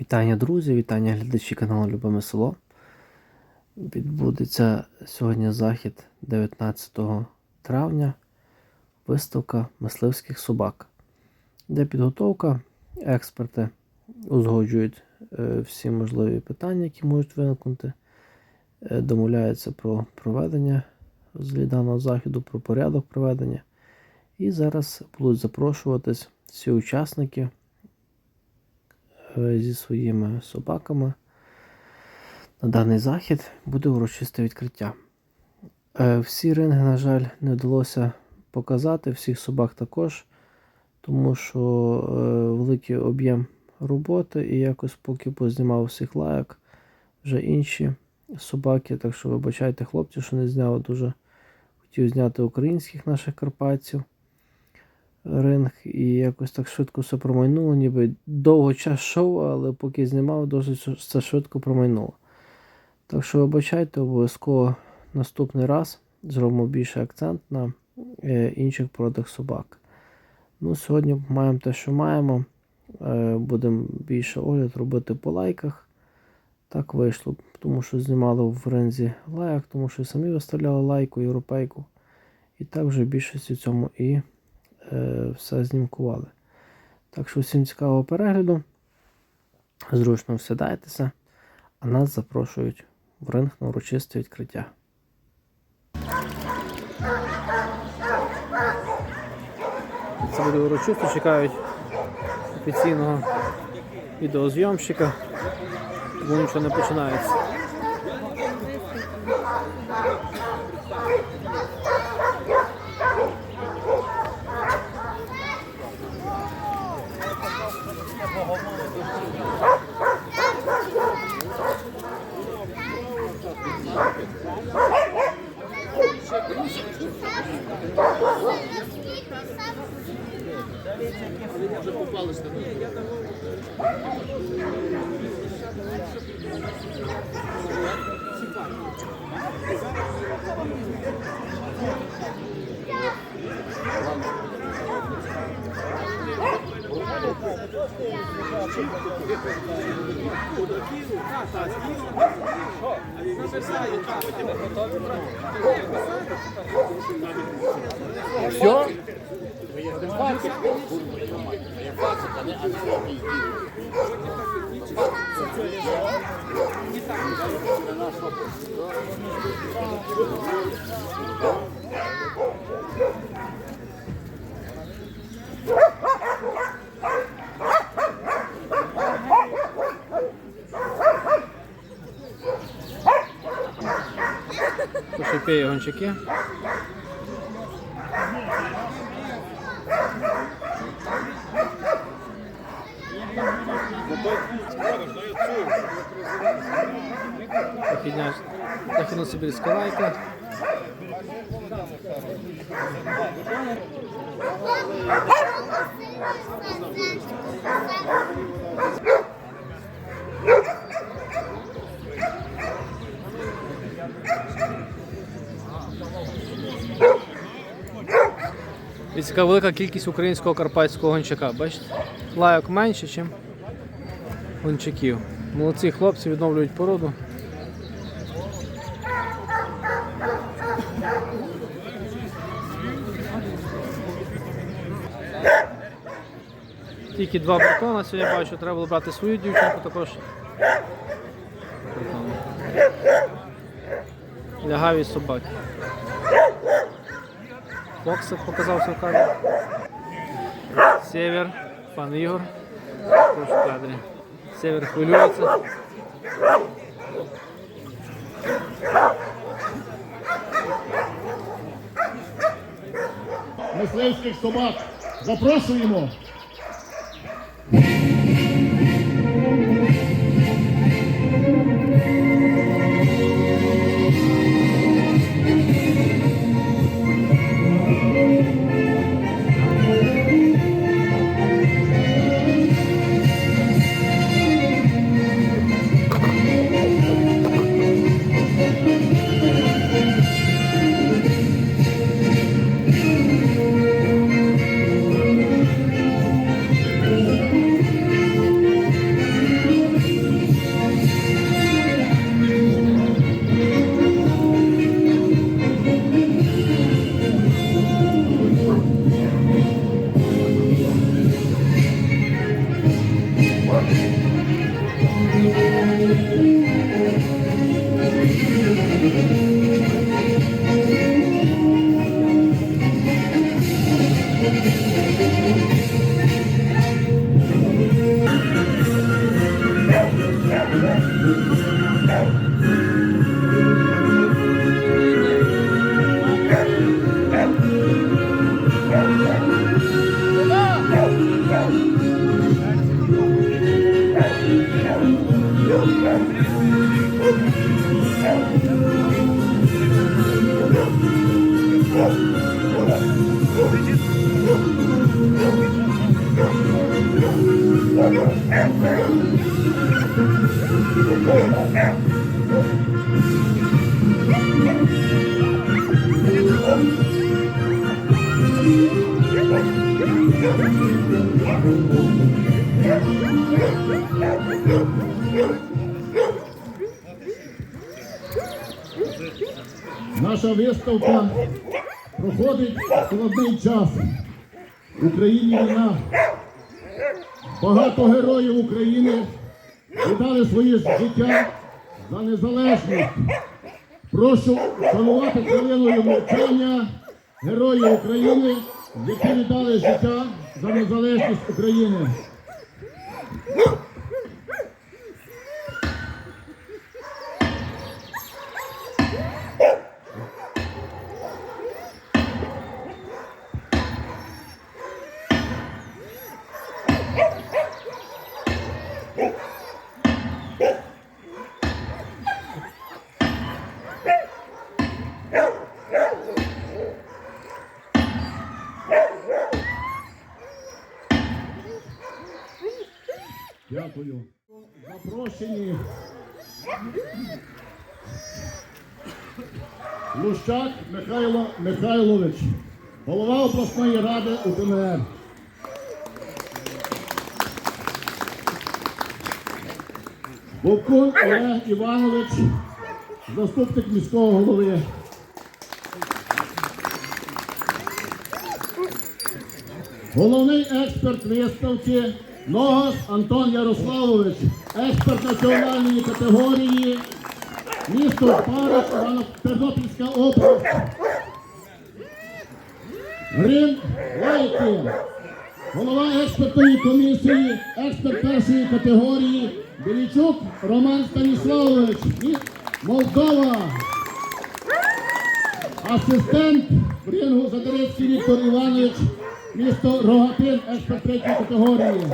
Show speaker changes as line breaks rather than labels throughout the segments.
Вітання, друзі, вітання глядачі каналу Любиме Село. Відбудеться сьогодні захід 19 травня, виставка мисливських собак, де підготовка, експерти узгоджують е, всі можливі питання, які можуть виникнути, е, домовляються про проведення з заходу, про порядок проведення. І зараз будуть запрошуватись всі учасники зі своїми собаками. На даний захід буде урочисте відкриття. Е, Всі ринги, на жаль, не вдалося показати, всіх собак також, тому що е, великий об'єм роботи і якось поки познімав всіх лайок, вже інші собаки. Так що вибачайте, хлопці, що не зняв, дуже хотів зняти українських наших карпатців ринг і якось так швидко все промайнуло, ніби довго час йшов, але поки знімав, досить все швидко промайнуло. Так що вибачайте, обов'язково наступний раз зробимо більше акцент на е, інших породах собак. Ну, Сьогодні маємо те, що маємо. Е, будемо більше огляд робити по лайках. Так вийшло, тому що знімали в рензі лайк, тому що самі виставляли лайку, європейку. І так вже більшість у цьому і все знімкували. Так що всім цікавого перегляду. Зручно всідайтеся, а нас запрошують в ринг на урочисте відкриття. Це буде урочисто, чекають офіційного відеозйомщика, тому нічого не починається.
Все?
Пошипіє гончаки. Західня, західно-сибірська лайка. І така велика кількість українського карпатського гончака. Бачите? Лайок менше, ніж гончаків. Молодці хлопці відновлюють породу. Тільки два бетона сьогодні бачу, треба було брати свою дівчинку також. Лягаві собаки. Фоксик показався в кадрі. Север, пан Ігор. В кадрі. Север хвилюється.
мисливських собак. Запрошуємо. Наша виставка проходить складний час. В Україні війна. Багато героїв України віддали своє життя за незалежність. Прошу шанувати хвилиною мовчання героїв України, які віддали життя за незалежність України. Михайло Михайлович, голова обласної ради УТМР. Бовкун Олег Іванович, заступник міського голови. Головний експерт виставки Ногас Антон Ярославович, експерт національної категорії, місто Парок, Тернопільська область. Грин Лайкін, голова експертної комісії, експерт першої категорії, Білічук Роман Станіславович, Молдова. Асистент рингу Задерецький Віктор Іванович, місто Рогатин, експерт третьої категорії.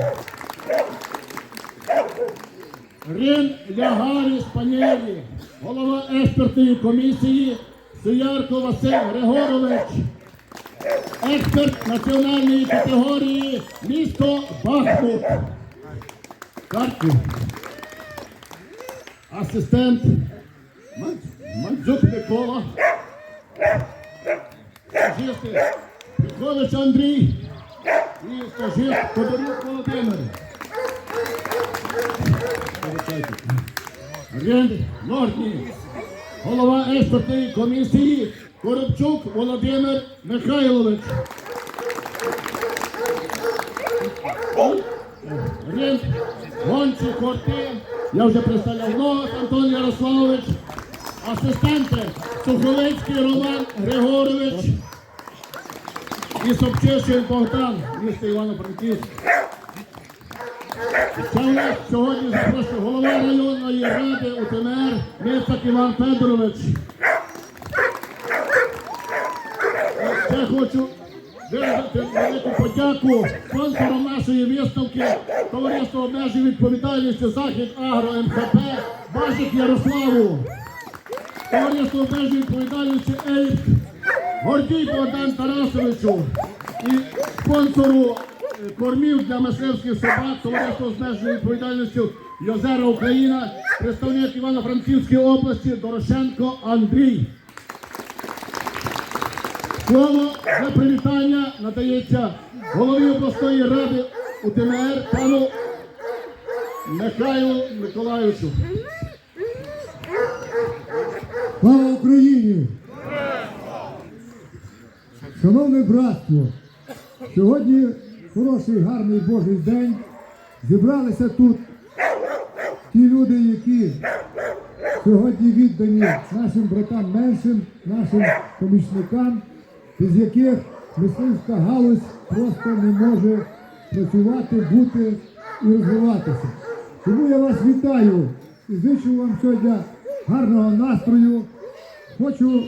Рин Лягарі Спанєлі, голова експертної комісії, Суярко Василь Григорович, експерт національної категорії, місто Бахмут. Картки. Асистент Мадзюк Микола. Стажисти Петрович Андрій і стажист Тодорюк Володимир. Рен Нордні, голова експертної комісії Коробчук Володимир Михайлович. Рен Гончі Корти, я вже представляв Ногас Антон Ярославович, асистенти Сухолицький Роман Григорович і Собчишин Богдан, місто Івано-Франківськ. Ще у нас сьогодні запрошую голова районної ради УТМР Мицак Іван Федорович. Ще хочу виразити велику подяку спонсорам нашої виставки товариство обмежень відповідальності Захід Агро МХП Башик Ярославу. Товариство обмежень відповідальності ЕЙП Гордій Богдан Тарасовичу і спонсору е, кормів для мисливських собак товариство з обмеженою відповідальністю Йозера Україна, представник Івано-Франківської області Дорошенко Андрій. Слово для привітання надається голові обласної ради УТМР пану Михайлу Миколаївичу.
Слава Україні! Шановне братство, сьогодні хороший, гарний Божий день. Зібралися тут ті люди, які сьогодні віддані нашим братам меншим, нашим помічникам, без яких мисливська галузь просто не може працювати, бути і розвиватися. Тому я вас вітаю і зичу вам сьогодні гарного настрою. Хочу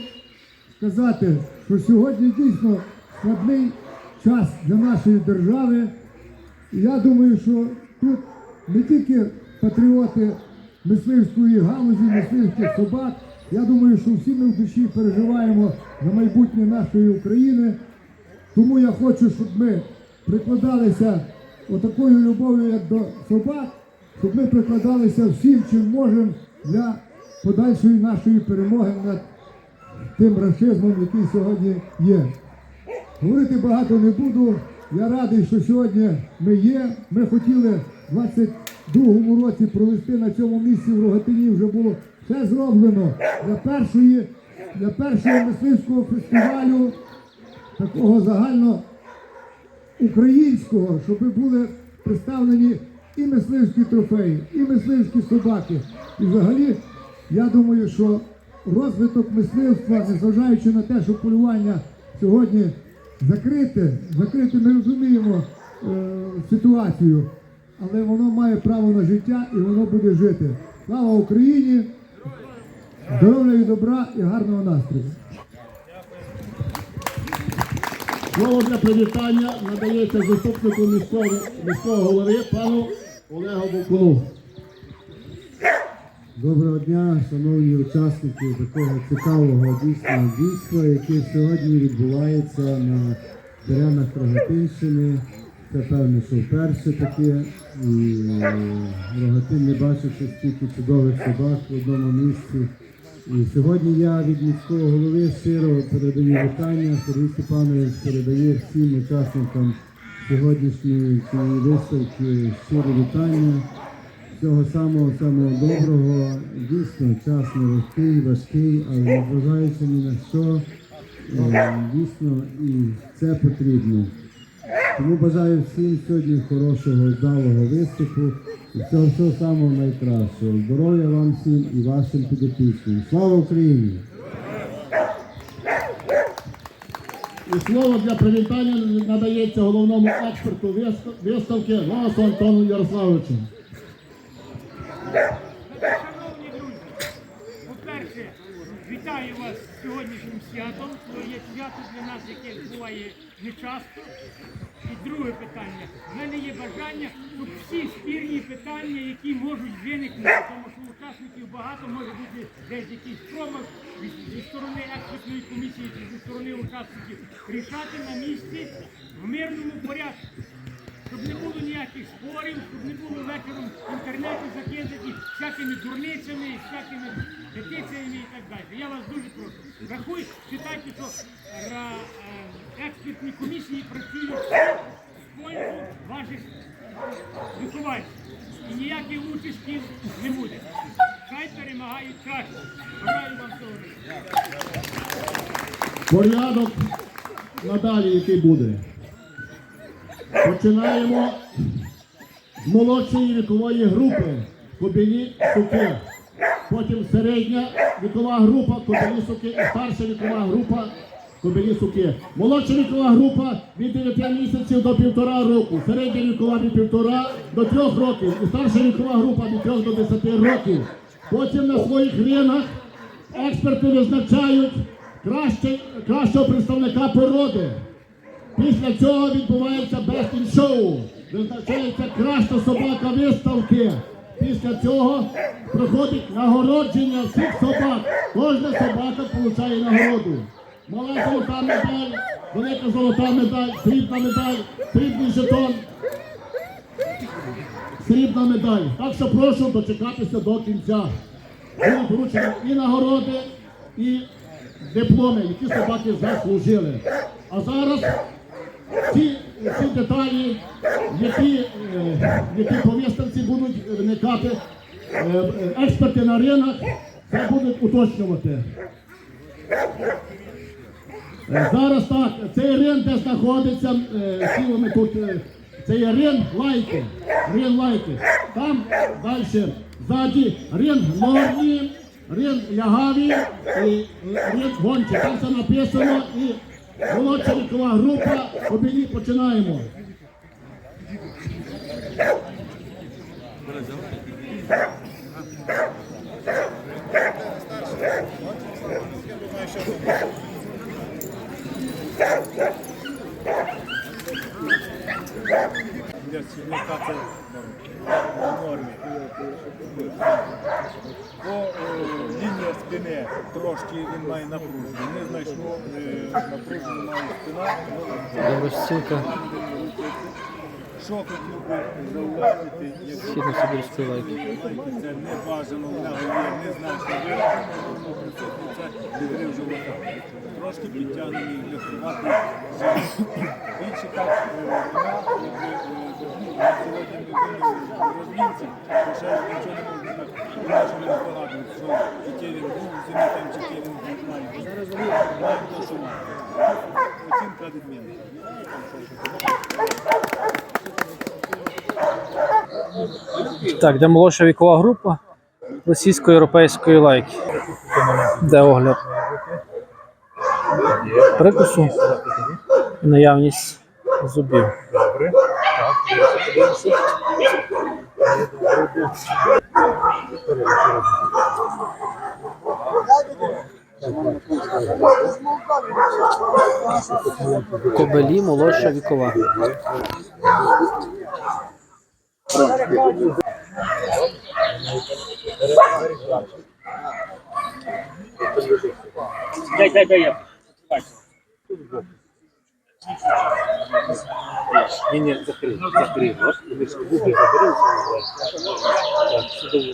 сказати, що сьогодні дійсно складний час для нашої держави. І я думаю, що тут не тільки патріоти мисливської галузі, мисливських собак. Я думаю, що всі ми в душі переживаємо на майбутнє нашої України. Тому я хочу, щоб ми прикладалися отакою любов'ю, як до собак, щоб ми прикладалися всім, чим можемо для подальшої нашої перемоги над тим расизмом, який сьогодні є. Говорити багато не буду. Я радий, що сьогодні ми є. Ми хотіли 20. Другому році провести на цьому місці в Рогатині вже було все зроблено для першої, для першого мисливського фестивалю, такого загально українського, щоб були представлені і мисливські трофеї, і мисливські собаки. І взагалі, я думаю, що розвиток мисливства, незважаючи на те, що полювання сьогодні закрите, закрите ми розуміємо е, ситуацію але воно має право на життя і воно буде жити. Слава Україні! Здоров'я і добра і гарного настрою!
Слово для привітання надається заступнику міського, міського голови пану Олегу Букуну.
Доброго дня, шановні учасники такого цікавого дійсного дійства, яке сьогодні відбувається на теренах Рогатинщини. Це певно, що вперше таке. І е, Рогатин не бачив стільки чудових собак в одному місці. І сьогодні я від міського голови щиро передаю вітання. Сергій Степанович передає всім учасникам сьогоднішньої цієї виставки щирі вітання. Всього самого самого доброго, дійсно час нелегкий, важкий, але незважаючи ні на що, е, дійсно і це потрібно. Тому бажаю всім сьогодні хорошого, вдалого виступу і всього, всього самого найкращого. Здоров'я вам всім і вашим підопічним. Слава Україні!
І слово для привітання надається головному експерту виставки Голосу Антону Ярославовичу.
Шановні друзі, по-перше, вітаю вас з сьогоднішнім святом. То є свято для нас, яке буває нечасто. І друге питання. У мене є бажання, щоб всі спірні питання, які можуть виникнути, тому що учасників багато, може бути десь якийсь промах зі сторони експертної комісії чи зі сторони учасників, рішати на місці в мирному порядку щоб не було ніяких спорів, щоб не було вечором в інтернеті закидані всякими дурницями, всякими петиціями і так далі. Я вас дуже прошу. Рахуй, читайте, що е, експертні комісії працюють в пользу ваших вихованців. І ніяких участів не буде. Хай перемагають краще. Бажаю вам цього.
Порядок надалі, який буде. Починаємо з молодшої вікової групи кобилі суки. Потім середня вікова група кобилі суки і старша вікова група кобилі суки. Молодша вікова група від 9 місяців до півтора року. Середня вікова від півтора до трьох років. І старша вікова група від трьох до 10 років. Потім на своїх ринах експерти визначають кращого представника породи. Після цього відбувається. Визначається краща собака виставки. Після цього проходить нагородження всіх собак. Кожна собака отримує нагороду. Мала золота медаль, велика золота медаль, срібна медаль, срібний жетон, срібна медаль. Так що прошу дочекатися до кінця. Будуть вручені і нагороди, і дипломи, які собаки заслужили. А зараз ці, ці деталі, які, е, які по будуть виникати, е, е, експерти на ринок це будуть уточнювати. Е, Зараз так, цей рин, де знаходиться, е, сіли ми тут, е, це є рин лайки, рин лайки. Там далі, ззаді рин норні, рин лягаві і рин гончі. Там все написано і Молодша вікова група, обійні починаємо.
Yeah сідника це в нормі. По е, лінія спини трошки він має напруження. Не знайшло е, напруження має спина. Що хотів би зауважити, це не бажано в нього є незначно виражено, це відрив живота. Трошки підтягнений легкувати Більше так е, вона, е, ну, сьогодні ми були в розмінці, ще нічого не можна вражено не що який був зимі там, чи. Бо зараз вони мають те, що мають. Оцінка відмінна.
Так, де молодша вікова група російсько-європейської лайки. Де огляд прикусу і наявність зубів. Добре. Кобелі молодша вікова.
Дай, дай, дай я.
Ні, ні, закрив, закрив. От, і ми ж губи заберемо. Так, судово.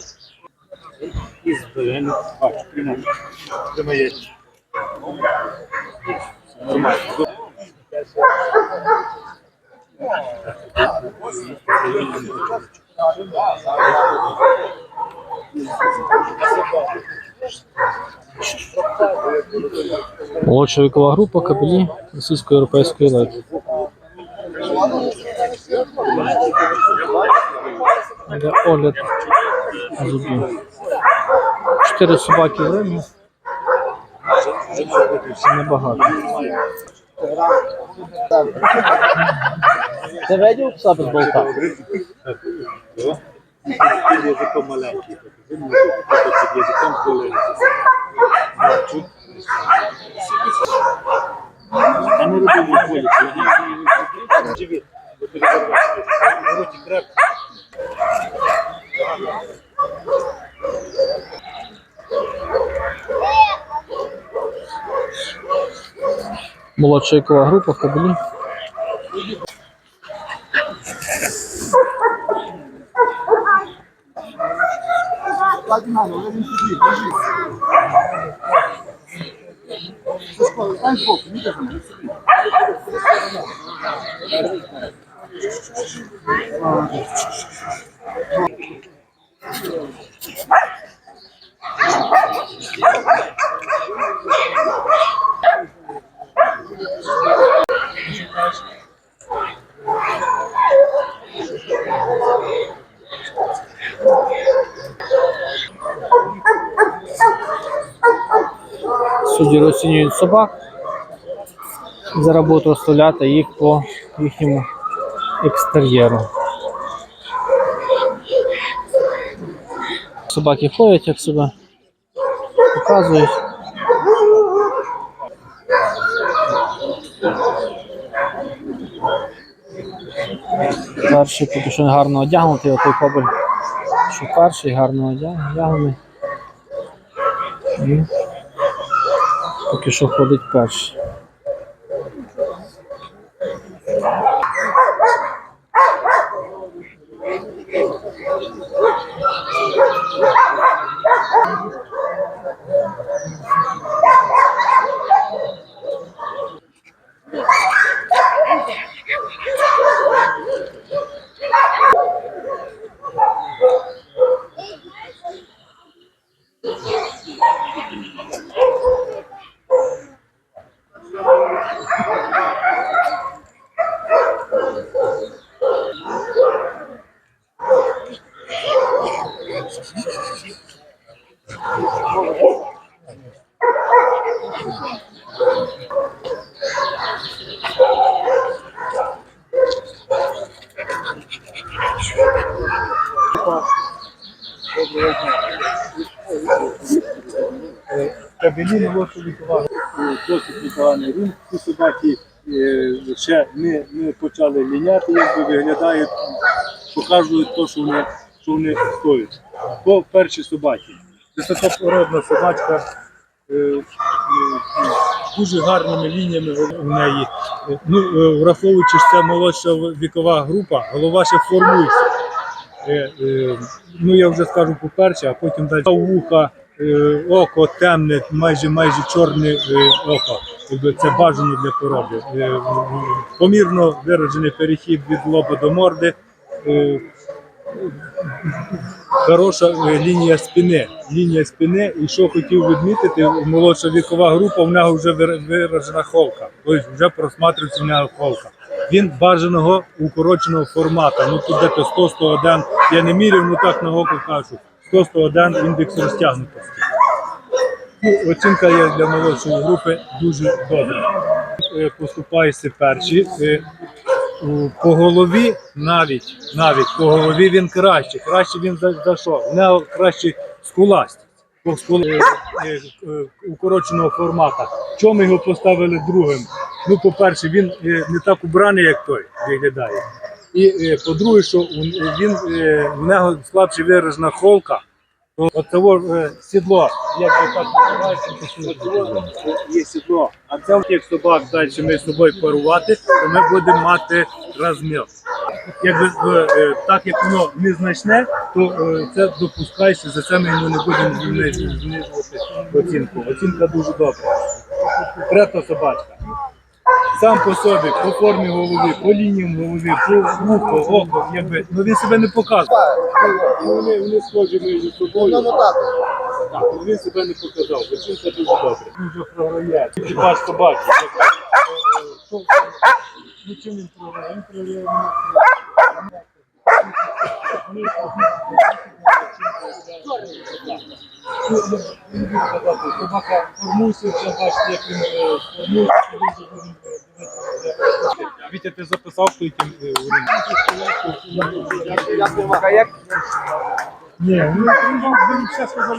І зберемо. Бач, прямо. Прямо є. Нормально.
Молодша вікова група кабелі російсько-європейської лайки. Де огляд зубів. Чотири собаки в рингу. Це небагато. Ти видів пса без болта?
Під язиком маленький. Він може під язиком здолений. А не роби болі. Живіт. бо ти розірвеш. В.
Молодша вікова група в кабелі. Так, Нано, але він туди, біжи. Сашко, стань з боку, не дихай.
Thank you.
Судді розцінюють собак. Зараз будуть розставляти їх по їхньому екстер'єру. Собаки ходять, як себе показують. Перший поки що не гарно одягнутий, а той кобель, що перший гарно одяг- І поки що ходить перший.
Кабелі вікова
е, досить непоганий. Він ці собаки е, ще не, не почали ліняти, якби виглядають, показують те, що вони, що вони стоять. По першій собаці. Високопородна собачка. Дуже гарними лініями в неї. Ну, е, враховуючи, що це молодша вікова група, голова ще формується. Е, е, ну я вже скажу по-перше, а потім далі вуха, око темне, майже майже чорне око. Це бажано для породи. Помірно виражений перехід від лоба до морди. Е, Хороша е, лінія спини. Лінія спини, і що хотів відмітити, молодша вікова група, в нього вже виражена холка. Тобто вже просматрюється в нього холка. Він бажаного укороченого формату. Ну тут десь 100-101, я не міряв, ну так на око кажу. 100-101 індекс розтягнутості. Ну, оцінка є для молодшої групи дуже добра. Е, Поступаєшся перші. По голові навіть, навіть по голові він краще. Краще він за, за? Нього краще скуластість. По скул... е, е, е, укороченого формату. Чому його поставили другим? Ну, по-перше, він не так убраний, як той виглядає. І по-друге, що він, в нього слабше виражена холка. То От того е, сідло, як би так називається, є сідло. А це як собак далі ми з собою парувати, то ми будемо мати розмір. Якби е, е, так як воно незначне, то це допускається, за це ми йому не будемо знижувати оцінку. Оцінка дуже добра. Третя собачка. Сам по собі, по формі голови, по лініям голови, по вухо, око, якби, ну він себе не показує. І Вони, вони схожі між собою. Так, ну, він себе не показав, це дуже добре. Дуже програє. Екіпаж собаки. Ну чим він програє? Він програє. Собака формується, вже бачите, як він формується. Вітя, ти записав той тим е, урін? Ні, він він все сказав.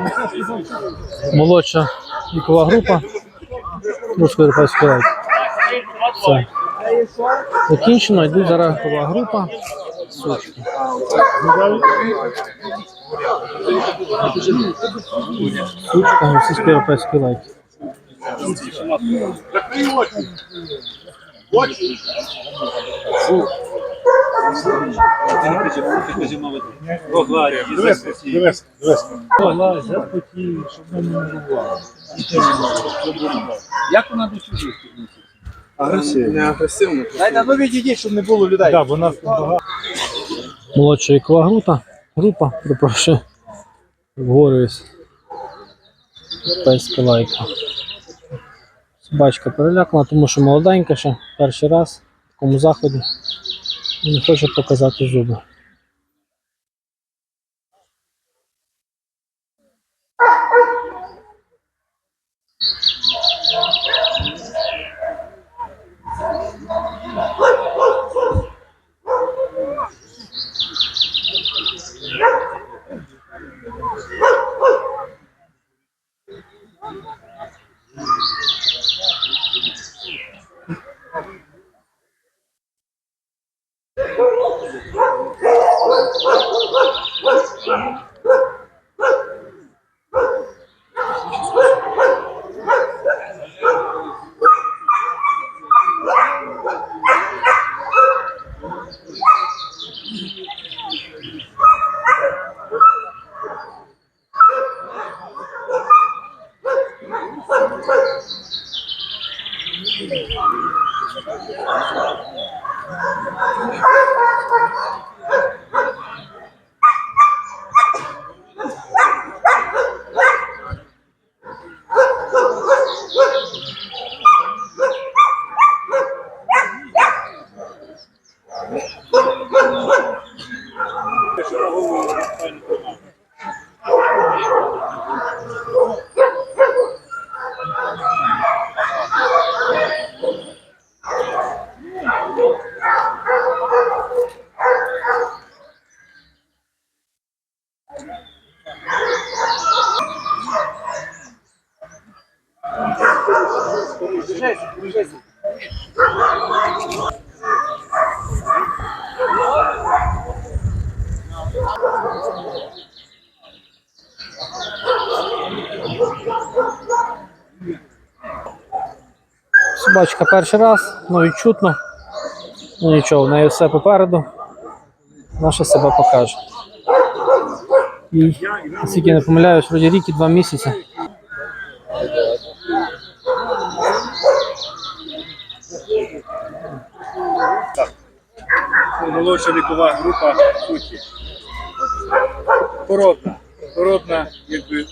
Він все сказав.
Молодша вікова група. Руської. Все. Закінчено, йдуть зараз група. Сучки. Сучка російської європейської лайки.
Щоб не нервувало.
Як вона до чужих?
Агресивно.
Не агресивно. Дайте, ну відійдіть, щоб не було людей.
Так, бо нас багато.
Молодша вікова група. Група, Вгору Вгорююсь. Європейська лайка. Собачка перелякана, тому що молоденька ще перший раз в такому заході. І не хоче показати зуби. Собачка перший раз, ну відчутно. Ну нічого, в неї все попереду. Наша себе покаже. І, наскільки не помиляюсь, вроді рік і два місяці.
молодша вікова група суті. Породна. Породна, якби е,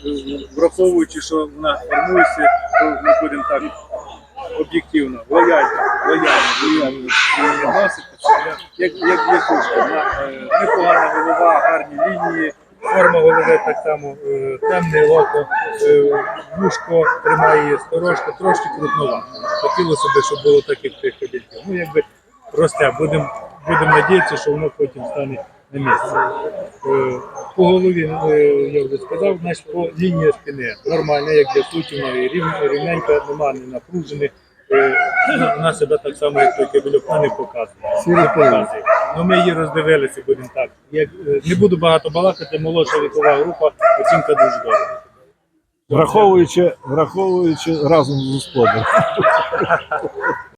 враховуючи, що вона формується, то будемо так об'єктивно, лояльно, лояльно, лояльно відноситися. Як, лісушка. Вона е, непогана голова, гарні лінії, форма голови так само, темне око, вушко тримає сторожка, трошки крутнувато. Хотілося б, щоб було так, як тих ходяків. Ну, якби росте. Будемо будем надіятися, що воно потім стане на місце. По голові, е, я вже сказав, значить, по лінії спини нормально, як для суті, вона і рів, рівненька, нема, не напружений. Е, Вона себе так само, як той вона не показує. Показує. Ну, ми її роздивилися, будемо так. Як, е, не буду багато балакати, молодша вікова група, оцінка дуже добра.
Враховуючи, враховуючи разом з господарем.